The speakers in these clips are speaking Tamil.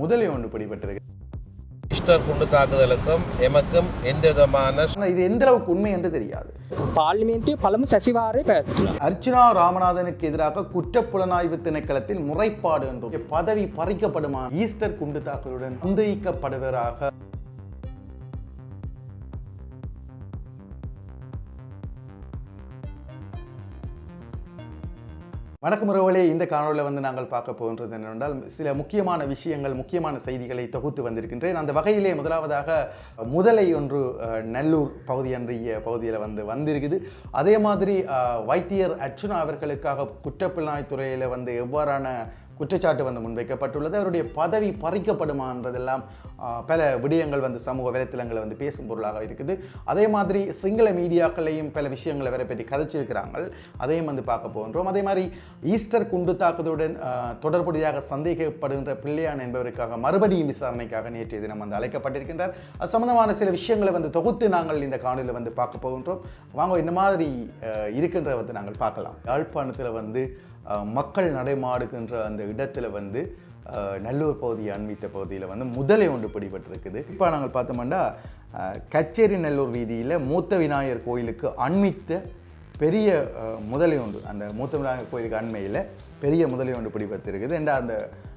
முதலில் ஒன்று பிடிபட்டிருக்கு. இஷ்டர் குண்டு தாக்குதலுக்கும் எமக்கும் எந்த விதமான இது எந்த அளவுக்கு உண்மை என்று தெரியாது. பார்லிமெண்ட் பலமும் சசிவாரை அர்ச்சனா ராமநாதனுக்கு எதிராக குற்ற புலனாய்வு திணைக்களத்தில் முறைப்பாடு என்று பதவி பறிக்கப்படுமா ஈஸ்டர் குண்டு தாக்குதலுடன் சந்தேகிக்கப்படுவராக வணக்கம் உறவுகளே இந்த காணொலியில் வந்து நாங்கள் பார்க்க போகின்றது என்னென்றால் சில முக்கியமான விஷயங்கள் முக்கியமான செய்திகளை தொகுத்து வந்திருக்கின்றேன். அந்த வகையிலே முதலாவதாக முதலை ஒன்று நல்லூர் பகுதி அன்றைய பகுதியில் வந்து வந்திருக்குது. அதே மாதிரி வைத்தியர் அர்ச்சுனா அவர்களுக்காக குற்றப்பிள்ளாய் துறையில் வந்து எவ்வாறான குற்றச்சாட்டு வந்து முன்வைக்கப்பட்டுள்ளது. அவருடைய பதவி பறிக்கப்படுமான்றதெல்லாம் பல விடயங்கள் வந்து சமூக வலைத்தளங்களை வந்து பேசும் பொருளாக இருக்குது. அதே மாதிரி சிங்கள மீடியாக்களையும் பல விஷயங்களை வேற பற்றி கதைச்சிருக்கிறாங்க அதையும் வந்து பார்க்க போகின்றோம். அதே மாதிரி ஈஸ்டர் குண்டு தாக்குதலுடன் தொடர்புடையாக சந்தேகப்படுகின்ற பிள்ளையான் என்பவருக்காக மறுபடியும் விசாரணைக்காக நேற்றைய தினம் வந்து அழைக்கப்பட்டிருக்கின்றார். அது சம்பந்தமான சில விஷயங்களை வந்து தொகுத்து நாங்கள் இந்த காணொலியில் வந்து பார்க்க போகின்றோம். வாங்க இந்த மாதிரி அஹ், இருக்கின்ற வந்து நாங்கள் பார்க்கலாம். யாழ்ப்பாணத்தில் வந்து மக்கள் நடைமாடுகின்ற அந்த இடத்துல வந்து நல்லூர் பகுதி அண்மித்த பகுதியில் வந்து முதலை ஒன்று பிடிபட்டிருக்குது. இப்போ நாங்கள் பார்த்தோம்னா கச்சேரி நல்லூர் வீதியில் மூத்த விநாயகர் கோயிலுக்கு அண்மித்த பெரிய முதலை ஒன்று அந்த மூத்த விநாயகர் கோயிலுக்கு அண்மையில் பெரிய முதலை ஒன்று பிடிபட்டிருக்குது. என்ற அந்த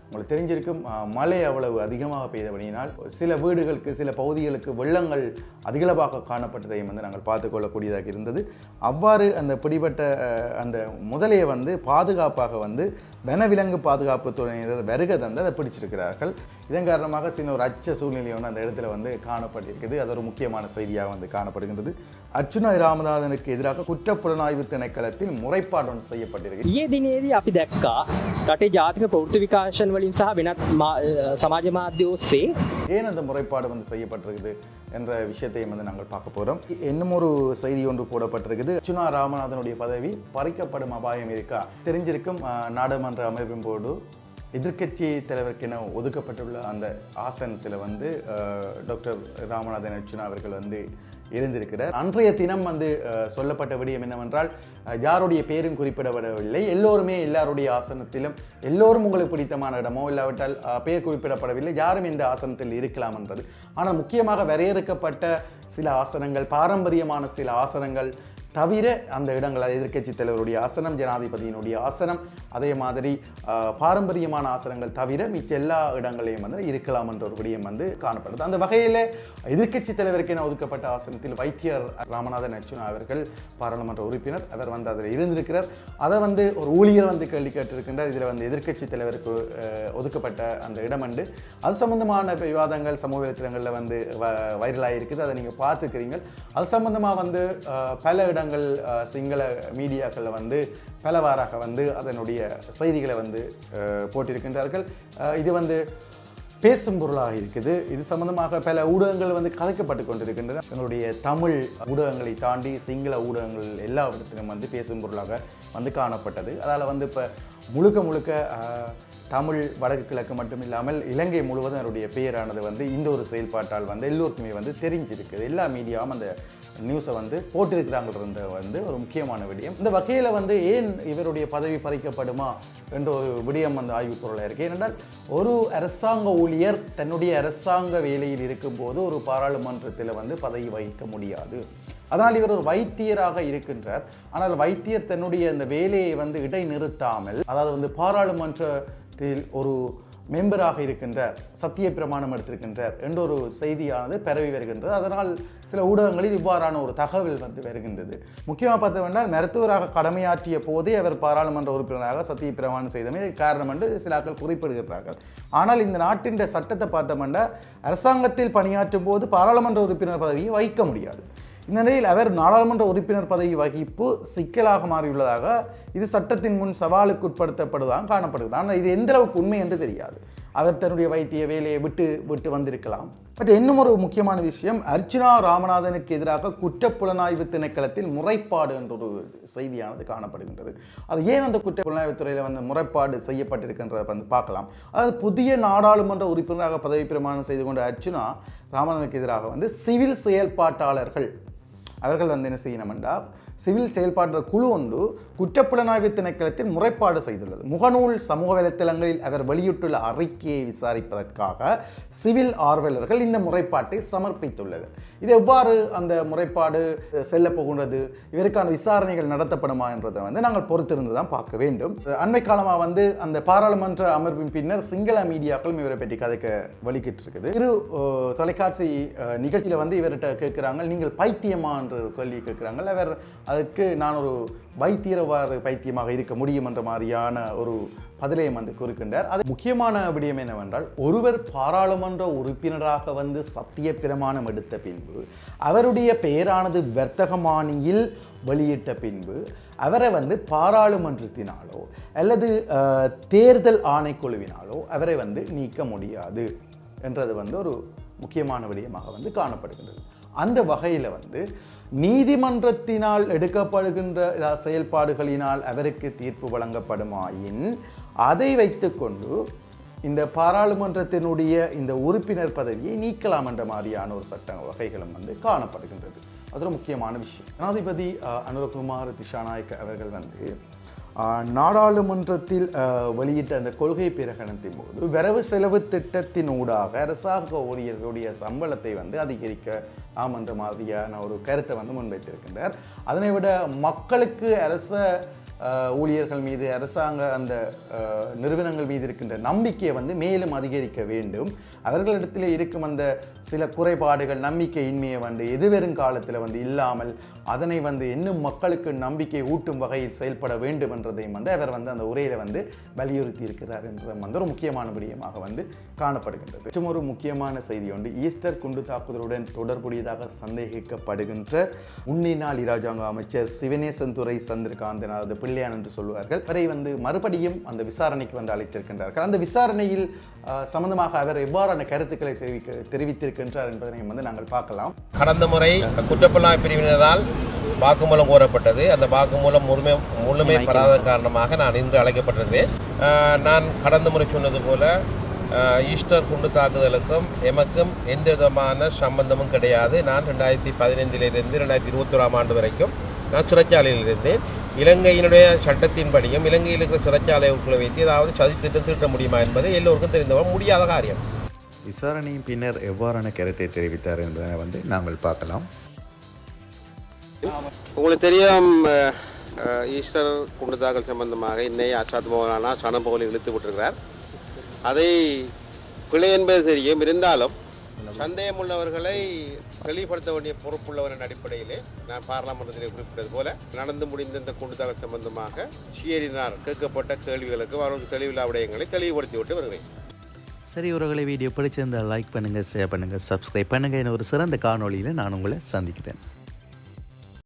உங்களுக்கு தெரிஞ்சிருக்கும் மழை அவ்வளவு அதிகமாக பெய்தபடியினால் சில வீடுகளுக்கு சில பகுதிகளுக்கு வெள்ளங்கள் அதிகளவாக காணப்பட்டதையும் வந்து நாங்கள் பார்த்துக்கொள்ளக்கூடியதாக இருந்தது. அவ்வாறு அந்த பிடிபட்ட அந்த முதலையை வந்து பாதுகாப்பாக வந்து வனவிலங்கு பாதுகாப்பு துறையினர் வருகை தந்து அதை பிடிச்சிருக்கிறார்கள். இதன் காரணமாக சின்ன ஒரு அச்ச சூழ்நிலை ஒன்று அந்த இடத்துல வந்து காணப்பட்டிருக்குது அது ஒரு முக்கியமான செய்தியாக வந்து காணப்படுகின்றது அர்ச்சுனா ராமநாதனுக்கு எதிராக குற்றப்புலனாய்வு திணைக்களத்தில் முறைப்பாடு ஒன்று செய்யப்பட்டிருக்கு ඊයේ දිනේදී අපි දැක්කා රටේ ජාතික ප්‍රෘති විකාශන වලින් සහ වෙනත් මා- අ, සමාජ මාධ්‍ය ඔස්සේ ஏன் அந்த முறைப்பாடு வந்து செய்யப்பட்டிருக்குது என்ற விஷயத்தையும் வந்து நாங்கள் பார்க்க போகிறோம் இன்னும் ஒரு செய்தி ஒன்று போடப்பட்டிருக்குது அர்ச்சுனா ராமநாதனுடைய பதவி பறிக்கப்படும் அபாயம் இருக்கா தெரிஞ்சிருக்கும் அஹ், நாடாளுமன்ற அமைப்பின் போது எதிர்க்கட்சி தலைவருக்கென ஒதுக்கப்பட்டுள்ள அந்த ஆசனத்தில் வந்து டாக்டர் ராமநாதன் அர்ச்சுனா அவர்கள் வந்து இருந்திருக்கிறார். அன்றைய தினம் வந்து சொல்லப்பட்ட விடயம் என்னவென்றால் யாருடைய பேரும் குறிப்பிடப்படவில்லை. எல்லோருமே எல்லாருடைய ஆசனத்திலும் எல்லோரும் உங்களுக்கு பிடித்தமான இடமோ இல்லாவிட்டால் பெயர் குறிப்பிடப்படவில்லை. யாரும் இந்த ஆசனத்தில் இருக்கலாம் என்றது. ஆனால் முக்கியமாக வரையறுக்கப்பட்ட சில ஆசனங்கள் பாரம்பரியமான சில ஆசனங்கள் தவிர அந்த இடங்கள் எதிர்க்கட்சி தலைவருடைய ஆசனம் ஜனாதிபதியினுடைய ஆசனம் அதே மாதிரி பாரம்பரியமான ஆசனங்கள் தவிர மிச்ச எல்லா இடங்களையும் வந்து இருக்கலாம் என்ற ஒரு விடயம் வந்து காணப்படுது. அந்த வகையில் எதிர்க்கட்சி என ஒதுக்கப்பட்ட ஆசனத்தில் வைத்தியர் ராமநாதன் அர்ச்சுனா அவர்கள் பாராளுமன்ற உறுப்பினர். அவர் வந்து அதில் இருந்திருக்கிறார். அதை வந்து ஒரு ஊழியர் வந்து கேள்வி கேட்டிருக்கின்றார். இதில் வந்து எதிர்க்கட்சி தலைவருக்கு ஒதுக்கப்பட்ட அந்த இடம் அண்டு அது சம்பந்தமான விவாதங்கள் சமூக வலைத்தளங்களில் வந்து வைரலாக இருக்குது. அதை நீங்கள் பார்த்துக்கிறீங்க அது சம்பந்தமாக வந்து பல பல இடங்கள் சிங்கள மீடியாக்களில் வந்து பலவாறாக வந்து அதனுடைய செய்திகளை வந்து போட்டிருக்கின்றார்கள். இது வந்து பேசும் பொருளாக இருக்குது. இது சம்பந்தமாக பல ஊடகங்கள் வந்து கலைக்கப்பட்டு கொண்டிருக்கின்றன. எங்களுடைய தமிழ் ஊடகங்களை தாண்டி சிங்கள ஊடகங்கள் எல்லா இடத்திலும் வந்து பேசும் பொருளாக வந்து காணப்பட்டது. அதால் வந்து இப்போ முழுக்க முழுக்க தமிழ் வடக்கு கிழக்கு மட்டும் இல்லாமல் இலங்கை முழுவதும் அவருடைய பெயரானது வந்து இந்த ஒரு செயல்பாட்டால் வந்து எல்லோருக்குமே வந்து தெரிஞ்சிருக்குது. எல்லா மீடியாவும் அந்த நியூஸை வந்து போட்டிருக்கிறாங்கன்றது வந்து ஒரு முக்கியமான விடயம். இந்த வகையில் வந்து ஏன் இவருடைய பதவி பறிக்கப்படுமா என்ற ஒரு விடயம் வந்து ஆய்வுப் பொருளாக இருக்குது ஏனென்றால் ஒரு அரசாங்க ஊழியர் தன்னுடைய அரசாங்க வேலையில் இருக்கும்போது ஒரு பாராளுமன்றத்தில் வந்து பதவி வகிக்க முடியாது. அதனால் இவர் ஒரு வைத்தியராக இருக்கின்றார். ஆனால் வைத்தியர் தன்னுடைய அந்த வேலையை வந்து இடைநிறுத்தாமல் அதாவது வந்து பாராளுமன்ற ஒரு மெம்பராக இருக்கின்றார் சத்திய பிரமாணம் எடுத்திருக்கின்றார் என்ற ஒரு செய்தியானது பரவி வருகின்றது. அதனால் சில ஊடகங்களில் இவ்வாறான ஒரு தகவல் வந்து வருகின்றது. முக்கியமாக பார்த்தவென்றால் மருத்துவராக கடமையாற்றிய போதே அவர் பாராளுமன்ற உறுப்பினராக சத்திய பிரமாணம் செய்தமே காரணம் என்று சில ஆட்கள் குறிப்பிடுகிறார்கள் ஆனால் இந்த நாட்டின் சட்டத்தை பார்த்தோம்னா அரசாங்கத்தில் பணியாற்றும் போது பாராளுமன்ற உறுப்பினர் பதவியை வகிக்க முடியாது. இந்த நிலையில் அவர் நாடாளுமன்ற உறுப்பினர் பதவி வகிப்பு சிக்கலாக மாறியுள்ளதாக இது சட்டத்தின் முன் சவாலுக்கு உட்படுத்தப்படுவதாக காணப்படுகிறது. ஆனால் இது எந்த அளவுக்கு உண்மை என்று தெரியாது. அவர் தன்னுடைய வைத்திய வேலையை விட்டு விட்டு வந்திருக்கலாம். பட் இன்னும் ஒரு முக்கியமான விஷயம் அர்ச்சனா ராமநாதனுக்கு எதிராக குற்றப்புலனாய்வு திணைக்களத்தில் முறைப்பாடு என்ற ஒரு செய்தியானது காணப்படுகின்றது. அது ஏன் அந்த குற்றப்புலனாய்வு துறையில் வந்து முறைப்பாடு செய்யப்பட்டிருக்கின்றத வந்து பார்க்கலாம். அதாவது புதிய நாடாளுமன்ற உறுப்பினராக பதவி பிரமாணம் செய்து கொண்ட அர்ச்சனா ராமநாதனுக்கு எதிராக வந்து சிவில் செயல்பாட்டாளர்கள் அவர்கள் வந்து என்ன செய்யணும்னா சிவில் செயல்பாட்டு குழு ஒன்று குற்றப்புலனாய்வு திணைக்களத்தில் முறைப்பாடு செய்துள்ளது. முகநூல் சமூக வலைத்தளங்களில் அவர் வெளியிட்டுள்ள அறிக்கையை விசாரிப்பதற்காக சிவில் ஆர்வலர்கள் இந்த முறைப்பாட்டை சமர்ப்பித்துள்ளது. இது எவ்வாறு அந்த முறைப்பாடு செல்ல போகின்றது இதற்கான விசாரணைகள் நடத்தப்படுமா என்றதை வந்து நாங்கள் பொறுத்திருந்து தான் பார்க்க வேண்டும். அண்மை காலமாக வந்து அந்த பாராளுமன்ற அமர்வின் பின்னர் சிங்கள மீடியாக்களும் இவரை பற்றி கதைக்க வலிக்கிட்டு இருக்குது இரு தொலைக்காட்சி நிகழ்ச்சியில் வந்து இவர்கிட்ட கேட்குறாங்க நீங்கள் பைத்தியமா? என்ற கேள்வி கேட்குறாங்க. அவர் அதற்கு நான் ஒரு வைத்தியரவாறு பைத்தியமாக இருக்க முடியும் என்ற மாதிரியான ஒரு பதிலையும் வந்து கூறுகின்றார். அது முக்கியமான விடயம் என்னவென்றால் ஒருவர் பாராளுமன்ற உறுப்பினராக வந்து சத்திய பிரமாணம் எடுத்த பின்பு அவருடைய பெயரானது வர்த்தகமானியில் வெளியிட்ட பின்பு அவரை வந்து பாராளுமன்றத்தினாலோ அல்லது தேர்தல் ஆணைக்குழுவினாலோ அவரை வந்து நீக்க முடியாது என்றது வந்து ஒரு முக்கியமான விடயமாக வந்து காணப்படுகின்றது. அந்த வகையில் வந்து நீதிமன்றத்தினால் எடுக்கப்படுகின்ற செயல்பாடுகளினால் அவருக்கு தீர்ப்பு வழங்கப்படுமாயின் அதை வைத்துக்கொண்டு இந்த பாராளுமன்றத்தினுடைய இந்த உறுப்பினர் பதவியை நீக்கலாம் என்ற மாதிரியான ஒரு சட்ட வகைகளும் வந்து காணப்படுகின்றது. அது ஒரு முக்கியமான விஷயம். ஜனாதிபதி அஹ், அனுரகுமார் திஷாநாயக் அவர்கள் வந்து நாடாளுமன்றத்தில் வெளியிட்ட அந்த கொள்கை பிரகடனத்தின் போது வரவு செலவு திட்டத்தின் ஊடாக அரசாங்க ஊழியர்களுடைய சம்பளத்தை வந்து அதிகரிக்க ஆம் என்ற மாதிரியான ஒரு கருத்தை வந்து முன்வைத்திருக்கின்றார். அதனை விட மக்களுக்கு அரச ஊழியர்கள் மீது அரசாங்க அந்த நிறுவனங்கள் மீது இருக்கின்ற நம்பிக்கையை வந்து மேலும் அதிகரிக்க வேண்டும். அவர்களிடத்தில் இருக்கும் அந்த சில குறைபாடுகள் நம்பிக்கையின்மையை வந்து எதிர்வரும் காலத்தில் வந்து இல்லாமல் அதனை வந்து இன்னும் மக்களுக்கு நம்பிக்கை ஊட்டும் வகையில் செயல்பட வேண்டும் என்றதையும் வந்து அவர் வந்து அந்த உரையில் வந்து வலியுறுத்தி இருக்கிறார் என்றதும் வந்து ஒரு முக்கியமான விடயமாக வந்து காணப்படுகின்றது. மற்றும் ஒரு முக்கியமான செய்தி ஒன்று ஈஸ்டர் குண்டு தாக்குதலுடன் தொடர்புடையதாக சந்தேகிக்கப்படுகின்ற முன்னாள் இராஜாங்க அமைச்சர் சிவனேசன் துறை சந்திரகாந்தன் அதாவது பிள்ளையான் என்று சொல்வார்கள் அவரை வந்து மறுபடியும் அந்த விசாரணைக்கு வந்து அழைத்திருக்கின்றார்கள். அந்த விசாரணையில் சம்பந்தமாக அவர் எவ்வாறான கருத்துக்களை தெரிவிக்க தெரிவித்திருக்கின்றார் என்பதனை வந்து நாங்கள் பார்க்கலாம். கடந்த முறை குற்றப்புலனாய்வு பிரிவினரால் வாக்குமூலம் கோரப்பட்டது. அந்த வாக்குமூலம் முழுமை முழுமை பெறாத காரணமாக நான் இன்று அழைக்கப்பட்டிருந்தேன் நான் கடந்த முறை சொன்னது போல ஈஸ்டர் குண்டு தாக்குதலுக்கும் எமக்கும் எந்த விதமான சம்பந்தமும் கிடையாது. நான் ரெண்டாயிரத்தி பதினைந்திலிருந்து ரெண்டாயிரத்தி இருபத்தோராம் ஆண்டு வரைக்கும் நான் சிறைச்சாலையில் இருந்தேன். இலங்கையினுடைய சட்டத்தின்படியும் இலங்கையில் இருக்கிற சிறைச்சாலைக்குள்ள வைத்து ஏதாவது சதித்திட்டம் தீட்ட முடியுமா என்பது எல்லோருக்கும் தெரிந்தவர் முடியாத காரியம். விசாரணையின் பின்னர் எவ்வாறான கருத்தை தெரிவித்தார் என்பதை வந்து நாங்கள் பார்க்கலாம். உங்களுக்கு தெரியும் ஈஸ்டர் குண்டுதாக்கல் சம்பந்தமாக இன்னை ஆசாத் மோகனானா சனபோலி இழுத்து விட்டிருக்கிறார். அதை பிழை என்பது தெரியும். இருந்தாலும் சந்தேகம் உள்ளவர்களை தெளிவுபடுத்த வேண்டிய பொறுப்புள்ளவரின் அடிப்படையிலே நான் பாராளுமன்றத்தில் குறிப்பிட்டது போல நடந்து முடிந்த இந்த குண்டுதாக்கல் சம்பந்தமாக ஷியரினார் கேட்கப்பட்ட கேள்விகளுக்கு அவர்களுக்கு தெளிவில்லா விடயங்களை தெளிவுபடுத்தி விட்டு வருகிறேன். சரி உறவுகளை வீடியோ பிடிச்சிருந்தால் லைக் பண்ணுங்கள் ஷேர் பண்ணுங்கள் சப்ஸ்கிரைப் பண்ணுங்கள் என ஒரு சிறந்த காணொலியில் நான் உங்களை சந்திக்கிறேன்.